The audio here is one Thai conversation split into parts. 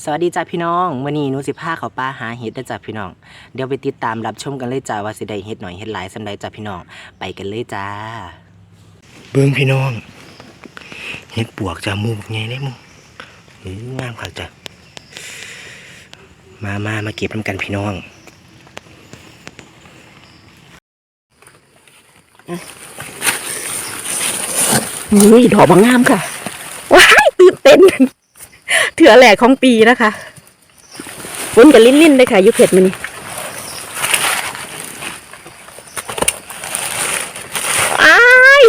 สวัสดีจ้าพี่น้องมื้อนี้หนูสิพาเขาป้าหาเห็ดเด้อจ้าพี่น้อง เดี๋ยวไปติดตามรับชมกันเลยจ้าว่าสิได้เห็ดหน่อยเห็ดหลายสำใดจ้าพี่น้อง ไปกันเลยจ้า เบิ่งพี่น้อง เห็ดปวกจ้ามูกไงได้มึงเอ้ยงามคักจ้ะมามามาเก็บน้ำกันพี่น้องนี่ดอกบางงามค่ะ ว้ายตื่นเต้นเถือแหลกของปีนะคะฝนกับลิ้นลิ้นๆเลยค่ะยุเผ็ดมันนี่อ้าย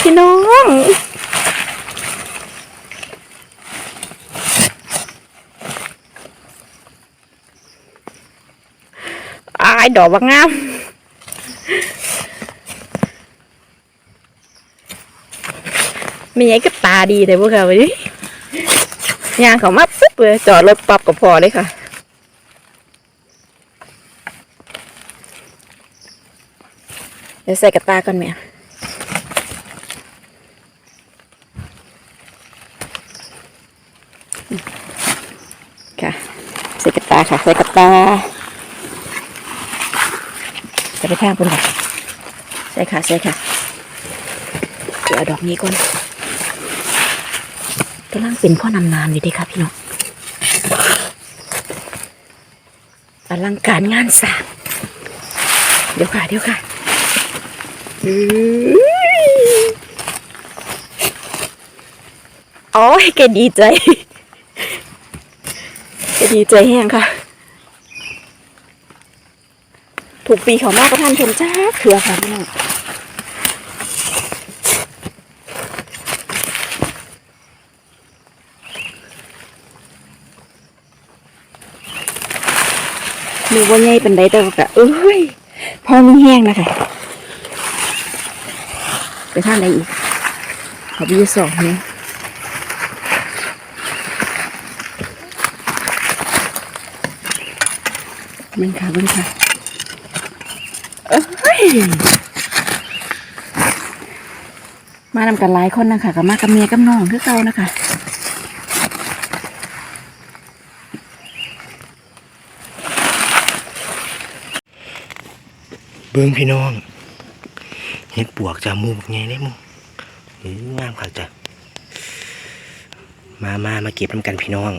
พี่น้องอ้ายดอกบางงามมีไอ้ก็ตาดีแต่พวกเขาวันนี้ ยางเขามาปุ๊บเลยจอดรถปรับกับพอเลยค่ะ เดี๋ยวใส่กระตาก่อนแม่ค่ะใส่กระตาค่ะใส่กระตาจะไปข้างบนค่ะใส่ค่ะใส่ค่ะเดี๋ยวเอดอกนี้ก่อน กำลังเป็นพ่อนำนานอยู่ดีค่ะพี่น้องอลังการงานสร้างเดี๋ยวค่ะ เดี๋ยวค่ะอ๋อโอ้ยแกดีใจแกดีใจแห้งค่ะ ถูกปีเขามากประทานชมจ้าเถื่อค่ะพี่น้อง ดูว่าใหญ่เป็นไดแต่ว่าก็เอ้ยพอมีแห้งนะคะไปท่านใดอีกขอไปอยู่สองเนี่ยเบิ่งค่ะเบิ่งค่ะมานำกันหลายคนนะคะกับมากับเมียกับน้องคือเก่านะคะ เบิ่งพี่น้องเห็ดปวกจ้ามูกไงได้มึงเอ้ยงามคักจ้ะมามามาเก็บน้ำกันพี่น้อง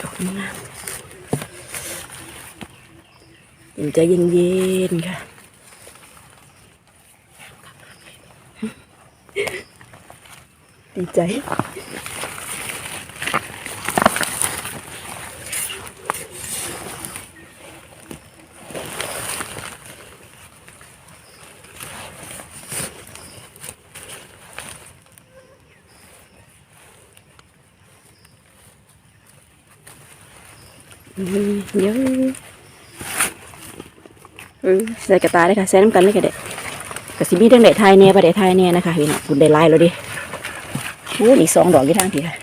ดอกงามเป็นใจเย็นๆค่ะดีใจ เยออใส่กระตาเลยค่ะใส่น้ำกันเลยค่ะเด็กระสิมีเรื่องเด็ดไทยเนี่ยประเด็ดไทยเนี่ยนะคะพี่น้องคุณได้ไล่แล้วดิโอ้อีกสองดอกอยู่ทางพี่ค่ะ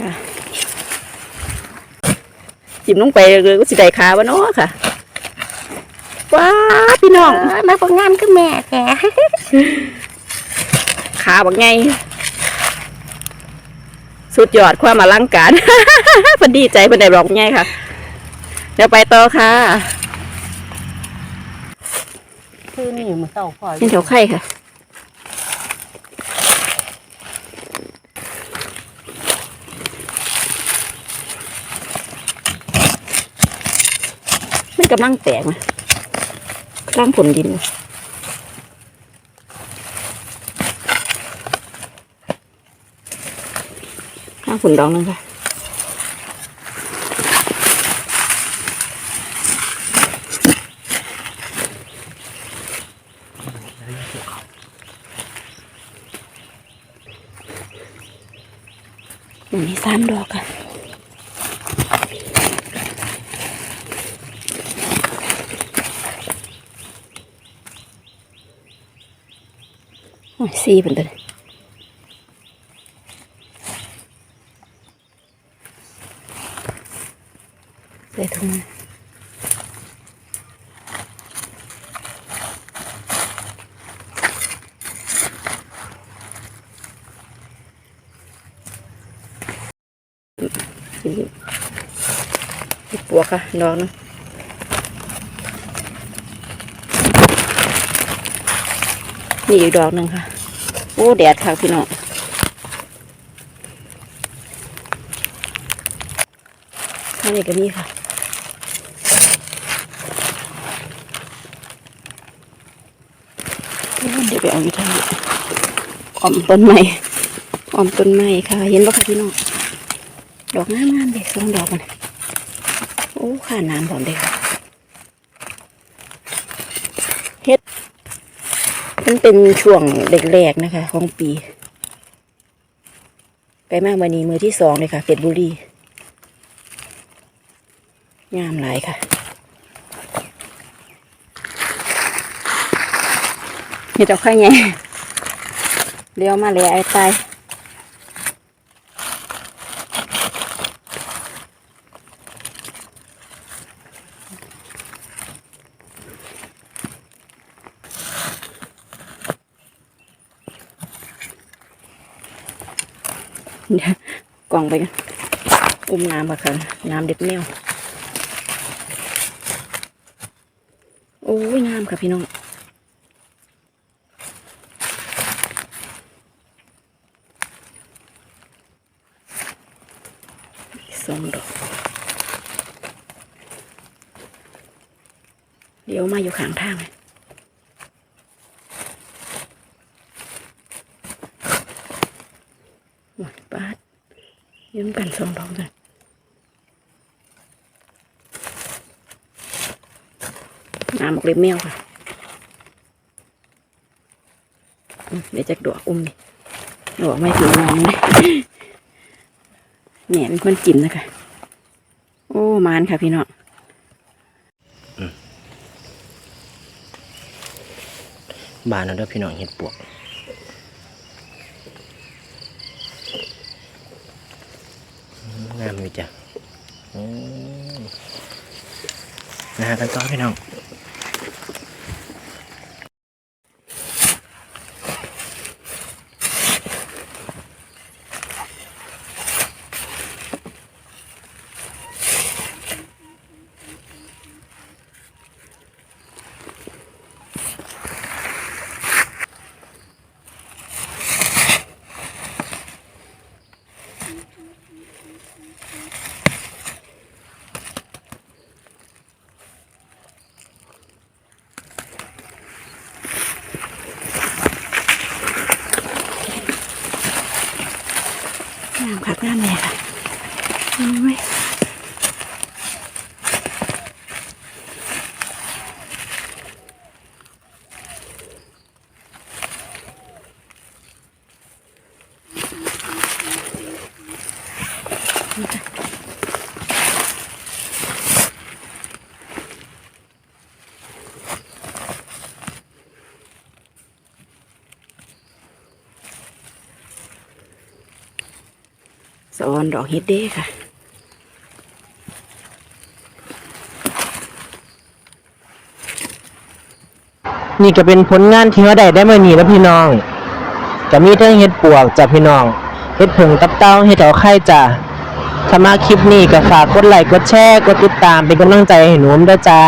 ค่ะจิ้มลงไปเลยก็สิได้ขาวะเนาะค่ะ ว้าพี่น้องมาผลงานคือแม่แกขาบักไง สุดยอดความอลังการเพนดีใจเพนได้บอกไงค่ะ เดี๋ยวไปต่อค่ะคือนี่มือเต่าพอนี่เถวไข่ค่ะมันกำลังแตกนะก ลางผลดินนะข้างผลดองนึงค่ะอย่างนี้สามดอกค่ะ สีเป็นตัวใส่ถุงปวกค่ะน้องนะ นี่อีกดอกหนึ่งค่ะ โอ้แดดค่ะพี่น้องอันนี้ก็มีค่ะเดี๋ยวไปเอาอยู่ทางนี้ออมต้นไม้ออมต้นไม้ค่ะ เห็นปะคะพี่น้อง ดอกงามงามๆเด็กสองดอกมันโอ้ข่าน้ำพร้อมเด็กค่ะเฮ็ด มันเป็นช่วงแรกๆนะคะ ของปี ไปมากวันนี้มือที่สองเลยค่ะเพชรบุรีงามหลายค่ะ เห็ดเอาไข่ไงเลี้ยวมาเลยไอ้ตาย เดี๋ยว กล่องไปกันอุ้มน้ำมาค่ะน้ำเด็ดแมวโอ้ยงามค่ะพี่น้องสองดอกเดี๋ยวมาอยู่ข้างทางเลยโอ้ยปาด ยืมกันสองดอกกันน้ำออกเล็บแมวค่ะเดี๋ยวจะดอกอุ้มนี่ดอกไม่ถึงน้องเลยแหนเป็นคนจิ้มนะคะโอ้มานค่ะพี่น้องบานแล้วพี่น้องเห็ดปวกอืมงามอยู่ จ้ะนะฮะกันต่อพี่น้อง งามคักงามแน่ค่ะโอ้ สอนดอกเฮ็ดเด้ค่ะ นี่ก็เป็นผลงานที่เราได้ได้มื่อนี้แล้วพี่น้องจะมีทั้งเห็ดปวกจ้ะพี่น้องเห็ดผึ่งตับเต้าเห็ดเอาไข่จ้ะถ้ามาคลิปนี้ก็ฝากกดไลค์กดแชร์กดติดตามเป็นกำลังใจให้หนูด้วยจ้า